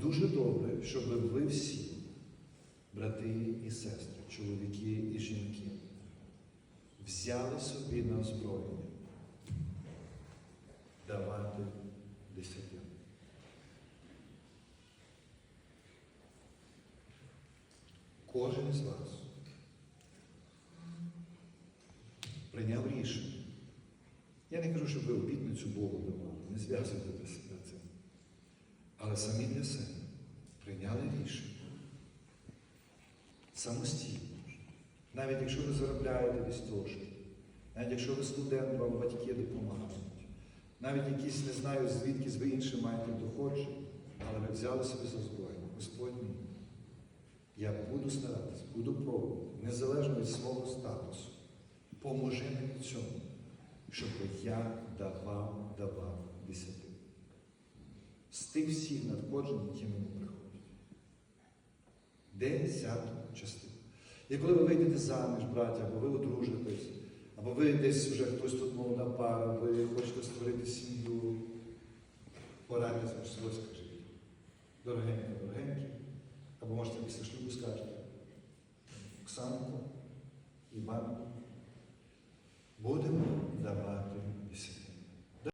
дуже добре, щоб ви всі, брати і сестри, чоловіки і жінки, взяли собі на озброєння давати десятину. Кожен із вас прийняв рішення. Я не кажу, щоб ви обітницю Богу давали, не зв'язуйте себе. Але самі для себе прийняли рішення. Самостійно. Навіть якщо ви заробляєте десь трошки, навіть якщо ви студент, вам батьки допомагають, навіть якісь не знаю, звідки ви інші маєте доходження, але ви взяли собі за зброю. Господь мій, я буду старатися, буду пробувати, незалежно від свого статусу. Поможи мені в цьому, щоб я давав, давав тих всіх надходжень, які мені приходять. Десяту частину. І коли ви вийдете заміж, браття, або ви одружитесь, або ви десь вже хтось тут молода пара, ви хочете створити сім'ю, порадьтесь між собою, скажіть. Дорогенькі, дорогенькі, або можете після шлюбу скажете. Оксанко, Іван, будемо давати